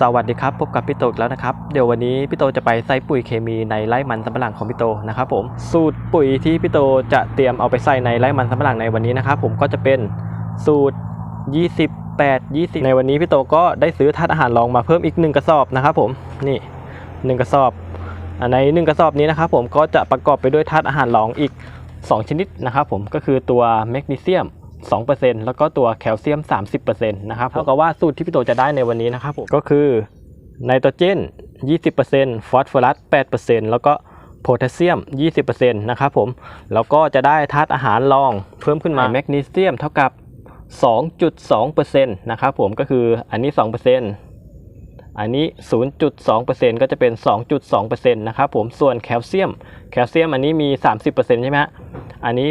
สวัสดีครับ พบกับพี่โตอีกแล้วนะครับ เดี๋ยววันนี้พี่โตจะไปใส่ปุ๋ยเคมีในไร่มันสำปะหลังของพี่โตนะครับผมสูตรปุ๋ยที่พี่โตจะเตรียมเอาไปใส่ในไร่มันสำปะหลังในวันนี้นะครับผมก็จะเป็นสูตร 28 20 ในวันนี้พี่โตก็ได้ซื้อธาตุอาหารรองมาเพิ่มอีก 1 กระสอบนะครับผมนี่ 1 กระสอบอ่าใน1กระสอบนี้นะครับผมก็จะประกอบไปด้วยธาตุอาหารรองอีก 2 ชนิดนะครับผมก็คือตัวแมกนีเซียม 2%แล้วก็ตัวแคลเซียม 30%นะครับเท่ากับว่าสูตรที่พี่โตจะได้ในวันนี้นะครับผมก็คือไนโตรเจน 20%ฟอสฟอรัส 8%แล้วก็โพแทสเซียม 20%นะครับผม แล้วก็จะได้ธาตุอาหารรองเพิ่มขึ้นมาแมกนีเซียมเท่ากับ 2.2%นะครับผมก็คืออันนี้ 2% อันนี้ 0.2%ก็จะเป็น 2.2%นะครับผมส่วนแคลเซียม แคลเซียมอันนี้มี 30%ใช่ไหมฮะอันนี้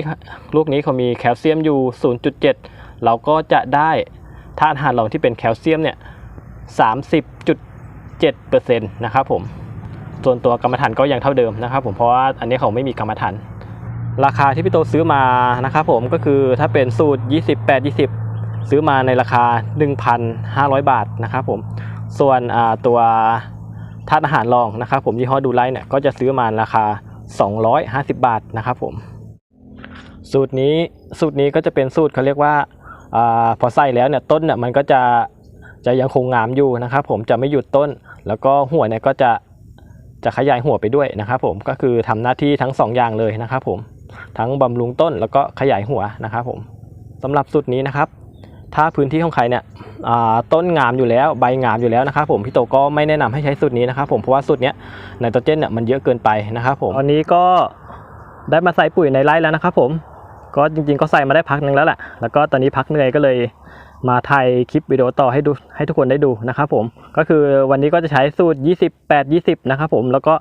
ลูกนี้เขามีแคลเซียมอยู่ 0.7 เราก็จะได้ธาตุอาหารรองที่เป็นแคลเซียมเนี่ย 30.7%นะครับผมส่วนตัวกรรมฐานก็ยังเท่าเดิมนะครับผมเพราะว่าอันนี้เขาไม่มีกรรมฐานราคาที่พี่โตซื้อมานะครับผมก็คือถ้าเป็นสูตร 28 20 ซื้อมาในราคา 1,500 บาทนะครับผม ส่วนตัวธาตุอาหารรองนะครับผมยี่ห้อดูไลเนี่ยก็จะซื้อมาราคา 250 บาทนะครับผม สูตรนี้สูตรนี้ก็จะเป็นสูตรเขาเรียกว่าอาพอใส่แล้วเนี่ยต้นเนี่ยมันก็จะจะยังคงงามอยู่นะครับผมจะไม่หยุดต้น แล้วก็หัวเนี่ยก็จะจะขยายหัวไปด้วยนะครับผมก็คือทำหน้าที่ทั้งสองอย่างเลยนะครับผมทั้งบำรุงต้นแล้วก็ขยายหัวนะครับผมสำหรับสูตรนี้นะครับ ถ้าพื้นที่ของใครเนี่ยต้นงามอยู่แล้วใบงามอยู่แล้วนะครับผมพี่โตก็ไม่แนะนำให้ใช้สูตรนี้นะครับผมเพราะว่าสูตรเนี้ยไนโตรเจนเนี่ยมันเยอะเกินไปนะครับผมตอนนี้ก็ได้มาใส่ปุ๋ยในไร่แล้วนะครับผมก็จริงๆก็ใส่มาได้พักหนึ่งแล้วแหละแล้วก็ตอนนี้พักเหนื่อยก็เลยมาถ่ายคลิปวิดีโอต่อให้ดูให้ทุกคนได้ดูนะครับผมก็คือวันนี้ก็จะใช้สูตร 28 20 นะครับผมแล้วก็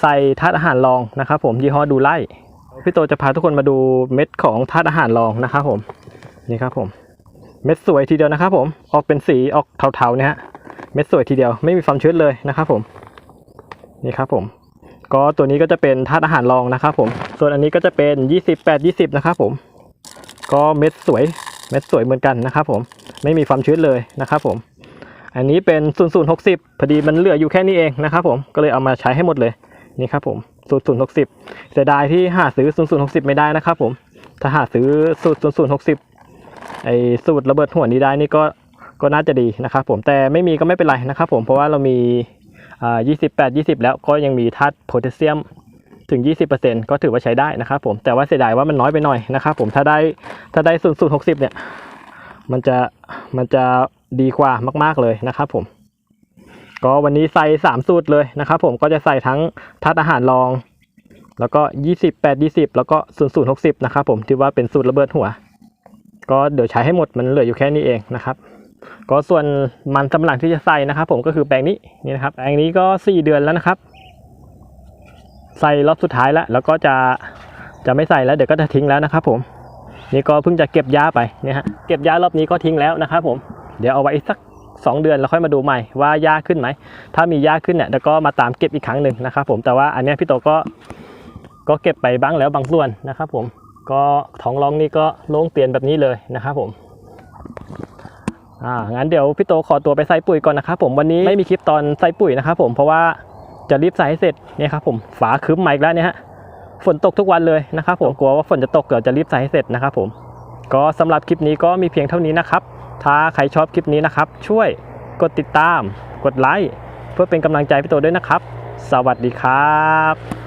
ใส่ธาตุอาหารรองนะครับผมยี่ห้อดูไล่พี่โตจะพาทุกคนมาดูเม็ดของธาตุอาหารรองนะครับผมนี่ครับผม เม็ดสวยทีเดียวนะครับผม ออกเป็นสีออกเทาๆเนี่ยฮะ เม็ดสวยทีเดียวไม่มีความชื้นเลยนะครับผม นี่ครับผม ก็ตัวนี้ก็จะเป็นธาตุอาหารรองนะครับผม ส่วนอันนี้ก็จะเป็น 28 20 นะครับผม ก็เม็ดสวย เม็ดสวยเหมือนกันนะครับผม ไม่มีความชื้นเลยนะครับผม อันนี้เป็น 0060 พอดีมันเหลืออยู่แค่นี้เองนะครับผม ก็เลยเอามาใช้ให้หมดเลย นี่ครับผม0060 เสียดายที่หาซื้อ0060 ไม่ได้นะครับผม ถ้าหาซื้อสูตร0060 ไอ้สูตรระเบิดหัวนี้ได้นี่ก็ก็น่าจะดีนะครับผมแต่ไม่มีก็ไม่เป็นไรนะครับผมเพราะว่าเรามีอ่า28 20 แล้วก็ยังมีธาตุโพแทสเซียมถึง 20%ก็ถือว่าใช้ได้นะครับผมแต่ว่าเสียดายว่ามันน้อยไปหน่อยนะครับผมถ้าได้ถ้าได้0 0 60 เนี่ย มันจะมันจะดีกว่ามากๆเลยนะครับผมก็วันนี้ใส่ 3 สูตรเลยนะครับผมก็จะใส่ทั้งธาตุอาหารรอง แล้วก็ 28 20 แล้วก็ 0 0 60 นะครับผมที่ว่าเป็นสูตรระเบิดหัว ก็เดี๋ยวใช้ให้หมดมันเหลืออยู่แค่นี้เองนะครับก็ส่วนมันสำหลังที่จะใส่นะครับ ผมก็คือแปลงนี้นี่นะครับแปลงนี้ก็ 4 เดือนแล้วนะครับ ใส่รอบสุดท้ายแล้วแล้วก็จะจะไม่ใส่แล้วเดี๋ยวก็จะทิ้งแล้วนะครับ ผมนี่ก็เพิ่งจะเก็บหญ้าไปเนี่ยฮะเก็บหญ้ารอบนี้ก็ทิ้งแล้วนะครับ ผมเดี๋ยวเอาไว้อีกสัก 2 เดือนแล้วค่อยมาดูใหม่ว่าหญ้าขึ้นไหมถ้ามีหญ้าขึ้นเนี่ยเดี๋ยวก็มาตามเก็บอีกครั้งหนึ่งนะครับ ผมแต่ว่าอันนี้พี่โตก็ก็เก็บไปบ้างแล้วบางส่วนนะครับ ผม ก็ท้องร้องนี่ก็โล่งเตียนแบบนี้เลยนะครับผมอ่างั้นเดี๋ยวพี่โตขอตัวไปใส่ปุ๋ยก่อนนะครับผมวันนี้ไม่มีคลิปตอนใส่ปุ๋ยนะครับผมเพราะว่าจะรีบใส่ให้เสร็จเนี่ยครับผมฝาครึ้มมาอีกแล้วเนี่ยฮะฝนตกทุกวันเลยนะครับผมกลัวว่าฝนจะตกเดี๋ยวจะรีบใส่ให้เสร็จนะครับผมก็สำหรับคลิปนี้ก็มีเพียงเท่านี้นะครับ ถ้าใครชอบคลิปนี้นะครับ ช่วยกดติดตาม กดไลค์เพื่อเป็นกำลังใจพี่โตด้วยนะครับ สวัสดีครับ